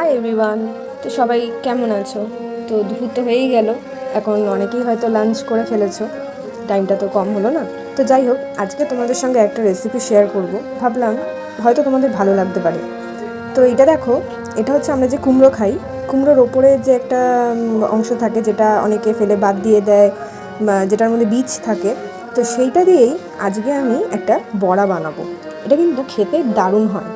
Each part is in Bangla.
হাই এভরিওয়ান তো সবাই কেমন আছো? তো দুপুর তো হয়েই গেল। এখন অনেকেই হয়তো লাঞ্চ করে ফেলেছো। টাইমটা তো কম হলো না। তো যাই হোক, আজকে তোমাদের সঙ্গে একটা রেসিপি শেয়ার করব। ভাবলাম, হয়তো তোমাদের ভালো লাগতে পারে। তো এটা দেখো, এটা হচ্ছে আমরা যে কুমড়ো খাই, কুমড়োর ওপরে যে একটা অংশ থাকে যেটা অনেকে ফেলে বাদ দিয়ে দেয় যেটার মধ্যে বীজ থাকে, তো সেইটা দিয়েই আজকে আমি একটা বড়া বানাবো। এটা কিন্তু খেতে দারুণ হয়।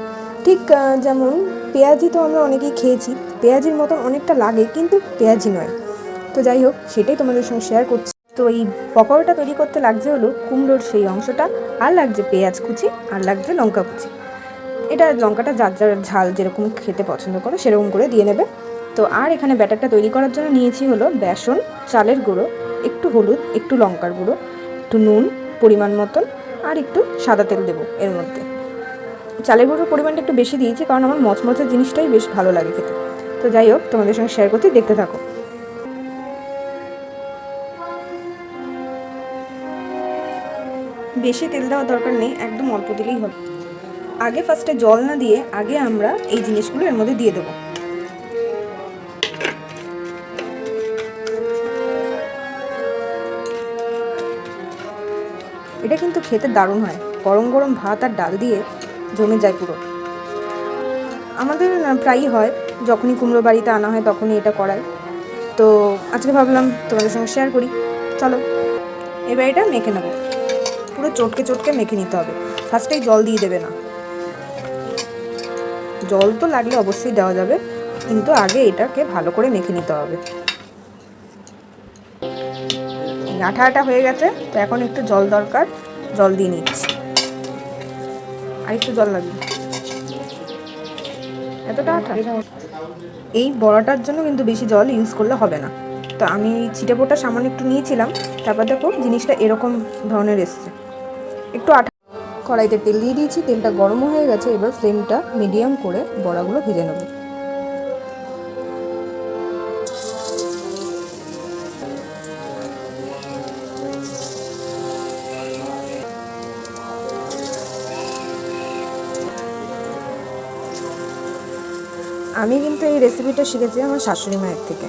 ঠিক যেমন পেঁয়াজি তো আমরা অনেকেই খেয়েছি। পেঁয়াজির মতন অনেকটা লাগে, কিন্তু পেঁয়াজি নয়। তো যাই হোক, সেটাই তোমাদের সঙ্গে শেয়ার করছি। তো এই পকোড়াটা তৈরি করতে লাগছে হলো কুমড়োর সেই অংশটা, আর লাগছে পেঁয়াজ কুচি, আর লাগছে লঙ্কা কুচি। এটা লঙ্কাটা যার যার ঝাল যেরকম খেতে পছন্দ করে, সেরকম করে দিয়ে নেবে। তো আর এখানে ব্যাটারটা তৈরি করার জন্য নিয়েছি হলো বেসন, চালের গুঁড়ো, একটু হলুদ, একটু লঙ্কার গুঁড়ো, একটু নুন পরিমাণ মতন, আর একটু সাদা তেল দেবো এর মধ্যে। চালের গুঁড়োর পরিমাণটা একটু বেশি দিয়েছি, কারণ আমার মচমচের জিনিসটাই বেশ ভালো লাগে খেতে। তো যাই হোক, তোমাদের সঙ্গে শেয়ার করতে দেখতে থাকো। বেশি তেল দেওয়ার দরকার নেই, একদম অল্প দিলেই হবে। আগে ফার্স্টে জল না দিয়ে, আগে আমরা এই জিনিসগুলো এর মধ্যে দিয়ে দেবো। এটা কিন্তু খেতে দারুণ হয়। গরম গরম ভাত আর ডাল দিয়ে জমে যায় পুরো। আমাদের প্রায়ই হয়, যখনই কুমড়ো বাড়িতে আনা হয় তখনই এটা করায় তো আজকে ভাবলাম তোমাদের সঙ্গে শেয়ার করি। চলো, এবার এটা মেখে নেব। পুরো চটকে চটকে মেখে নিতে হবে। ফার্স্টেই জল দিয়ে দেবে না। জল তো লাগলে অবশ্যই দেওয়া যাবে, কিন্তু আগে এটাকে ভালো করে মেখে নিতে হবে। আঠা আঠা হয়ে গেছে, তো এখন একটু জল দরকার, জল দিয়ে নিচ্ছি। আর একটু জল লাগবে এতটা এই বড়াটার জন্য কিন্তু বেশি জল ইউজ করলে হবে না। তো আমি চিটাপোটা সামান্য একটু নিয়েছিলাম তারপর দেখো জিনিসটা এরকম ধরনের এসছে। একটু আঠা কড়াইতে তেল দিয়ে দিয়েছি তেলটা গরম হয়ে গেছে এবার ফ্লেমটা মিডিয়াম করে বড়াগুলো ভেজে নেব। আমি কিন্তু এই রেসিপিটা শিখেছি আমার শাশুড়ি মায়ের থেকে।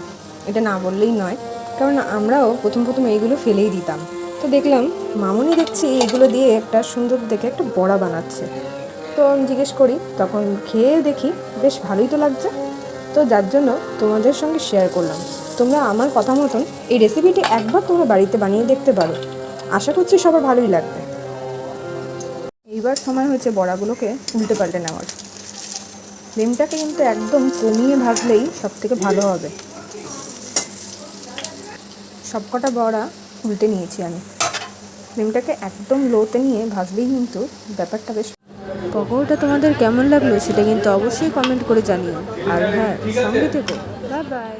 এটা না বললেই নয়, কারণ আমরাও প্রথম প্রথম এইগুলো ফেলেই দিতাম। তো দেখলাম মামুনি দেখছি এইগুলো দিয়ে একটা সুন্দর দেখে একটা বড়া বানাচ্ছে। তো আমি জিজ্ঞেস করি, তখন খেয়ে দেখি বেশ ভালোই তো লাগছে। তো যার জন্য তোমাদের সঙ্গে শেয়ার করলাম। তোমরা আমার কথা মতন এই রেসিপিটি একবার তোমরা বাড়িতে বানিয়ে দেখতে পারো। আশা করছি সবার ভালোই লাগবে। এইবার সময় হয়েছে বড়াগুলোকে উল্টে পাল্টে নেওয়ার। ফ্লেমটাকে কিন্তু একদম কমিয়ে ভাজলেই সব থেকে ভালো হবে। সবকটা বড়া উল্টে নিয়েছি আমি। ফ্লেমটাকে একদম লোতে নিয়ে ভাজলেই কিন্তু ব্যাপারটা বেশ পকোড়াটা তোমাদের কেমন লাগল সেটা কিন্তু অবশ্যই কমেন্ট করে জানিও। আর হ্যাঁ সঙ্গে থেকো। Bye bye